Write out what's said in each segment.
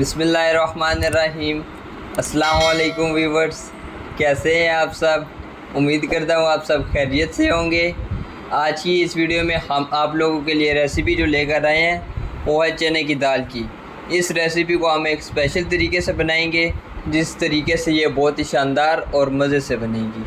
بسم اللہ الرحمن الرحیم۔ السلام علیکم ویورز، کیسے ہیں آپ سب؟ امید کرتا ہوں آپ سب خیریت سے ہوں گے۔ آج کی اس ویڈیو میں ہم آپ لوگوں کے لیے ریسیپی جو لے کر آئے ہیں وہ ہے چنے کی دال کی۔ اس ریسیپی کو ہم ایک اسپیشل طریقے سے بنائیں گے، جس طریقے سے یہ بہت ہی شاندار اور مزے سے بنے گی۔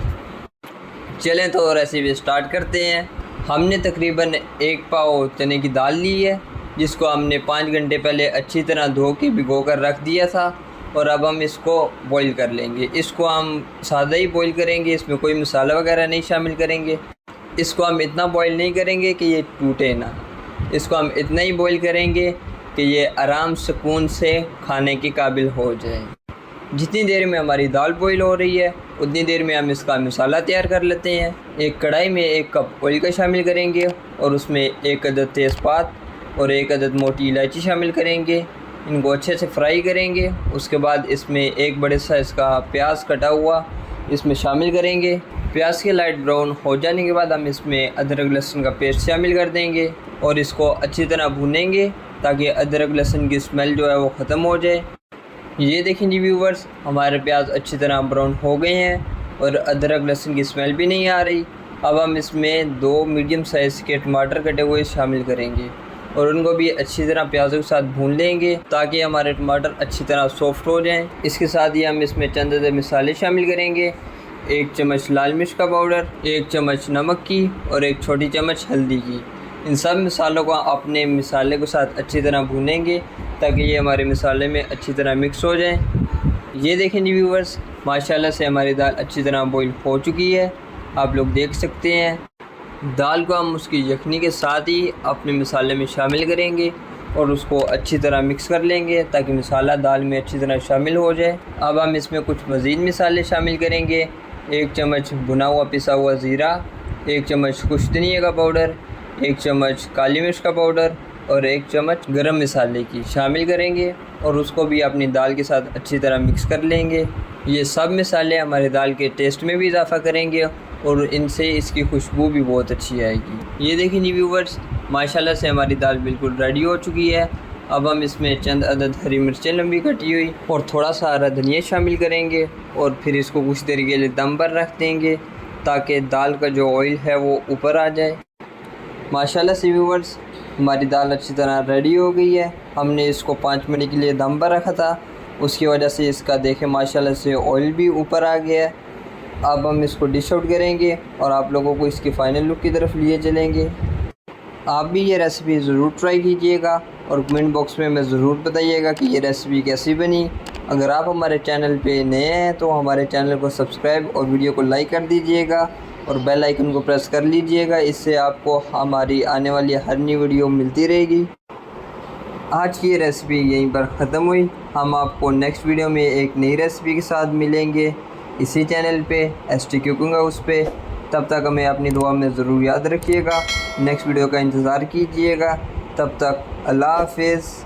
چلیں تو ریسیپی اسٹارٹ کرتے ہیں۔ ہم نے تقریباً ایک پاؤ چنے کی دال لی ہے۔ جس کو ہم نے پانچ گھنٹے پہلے اچھی طرح دھو کے بھگو کر رکھ دیا تھا اور اب ہم اس کو بوائل کر لیں گے۔ اس کو ہم سادہ ہی بوائل کریں گے، اس میں کوئی مسالہ وغیرہ نہیں شامل کریں گے۔ اس کو ہم اتنا بوائل نہیں کریں گے کہ یہ ٹوٹے نہ۔ اس کو ہم اتنا ہی بوائل کریں گے کہ یہ آرام سکون سے کھانے کے قابل ہو جائے۔ جتنی دیر میں ہماری دال بوائل ہو رہی ہے، اتنی دیر میں ہم اس کا مسالہ تیار کر لیتے ہیں۔ ایک کڑھائی میں ایک کپ آئل کا شامل کریں گے اور اس میں ایک عدد تیز پات اور ایک عدد موٹی الائچی شامل کریں گے۔ ان کو اچھے سے فرائی کریں گے۔ اس کے بعد اس میں ایک بڑے سائز کا پیاز کٹا ہوا اس میں شامل کریں گے۔ پیاز کے لائٹ براؤن ہو جانے کے بعد ہم اس میں ادرک لہسن کا پیسٹ شامل کر دیں گے اور اس کو اچھی طرح بھونیں گے تاکہ ادرک لہسن کی اسمیل جو ہے وہ ختم ہو جائے۔ یہ دیکھیں جی ویورز، ہمارے پیاز اچھی طرح براؤن ہو گئے ہیں اور ادرک لہسن کی اسمیل بھی نہیں آ رہی۔ اب ہم اس میں دو میڈیم سائز کے ٹماٹر کٹے ہوئے شامل کریں گے۔ اور ان کو بھی اچھی طرح پیازوں کے ساتھ بھون لیں گے تاکہ ہمارے ٹماٹر اچھی طرح سافٹ ہو جائیں۔ اس کے ساتھ ہی ہم اس میں چند عدد مسالے شامل کریں گے۔ ایک چمچ لال مرچ کا پاؤڈر، ایک چمچ نمک کی اور ایک چھوٹی چمچ ہلدی کی۔ ان سب مسالوں کو اپنے مسالے کے ساتھ اچھی طرح بھونیں گے تاکہ یہ ہمارے مسالے میں اچھی طرح مکس ہو جائیں۔ یہ دیکھیں جی ویورز، ماشاءاللہ سے ہماری دال اچھی طرح بوائل ہو چکی ہے۔ آپ لوگ دیکھ سکتے ہیں۔ دال کو ہم اس کی یخنی کے ساتھ ہی اپنے مسالے میں شامل کریں گے اور اس کو اچھی طرح مکس کر لیں گے تاکہ مسالہ دال میں اچھی طرح شامل ہو جائے۔ اب ہم اس میں کچھ مزید مسالے شامل کریں گے۔ ایک چمچ بنا ہوا پسا ہوا زیرہ، ایک چمچ کشتنیے کا پاؤڈر، ایک چمچ کالی مرچ کا پاؤڈر اور ایک چمچ گرم مسالے کی شامل کریں گے اور اس کو بھی اپنی دال کے ساتھ اچھی طرح مکس کر لیں گے۔ یہ سب مسالے ہمارے دال کے ٹیسٹ میں بھی اضافہ کریں گے اور ان سے اس کی خوشبو بھی بہت اچھی آئے گی۔ یہ دیکھیں جی ویورز ماشاءاللہ سے ہماری دال بالکل ریڈی ہو چکی ہے۔ اب ہم اس میں چند عدد ہری مرچیں لمبی کٹی ہوئی اور تھوڑا سا ہرا دھنیا شامل کریں گے اور پھر اس کو کچھ دیر کے لیے دم پر رکھ دیں گے تاکہ دال کا جو آئل ہے وہ اوپر آ جائے۔ ماشاءاللہ سے ویورز ہماری دال اچھی طرح ریڈی ہو گئی ہے۔ ہم نے اس کو پانچ منٹ کے لیے دم پر رکھا تھا۔ اس کی وجہ سے اس کا دیکھیں ماشاءاللہ سے آئل بھی اوپر آ گیا ہے۔ اب ہم اس کو ڈش آؤٹ کریں گے اور آپ لوگوں کو اس کی فائنل لک کی طرف لیے چلیں گے۔ آپ بھی یہ ریسیپی ضرور ٹرائی کیجیے گا اور کمنٹ باکس میں میں ضرور بتائیے گا کہ یہ ریسیپی کیسی بنی۔ اگر آپ ہمارے چینل پہ نئے ہیں تو ہمارے چینل کو سبسکرائب اور ویڈیو کو لائک کر دیجیے گا اور بیل آئیکن کو پریس کر لیجیے گا۔ اس سے آپ کو ہماری آنے والی ہر نئی ویڈیو ملتی رہے گی۔ آج کی یہ ریسیپی یہیں پر ختم ہوئی۔ ہم آپ کو نیکسٹ ویڈیو میں ایک نئی ریسیپی کے ساتھ ملیں گے۔ اسی چینل پہ، ایس ٹی کیوکنگ ہاؤس پہ۔ تب تک ہمیں اپنی دعا میں ضرور یاد رکھیے گا۔ نیکسٹ ویڈیو کا انتظار کیجیے گا۔ تب تک اللہ حافظ۔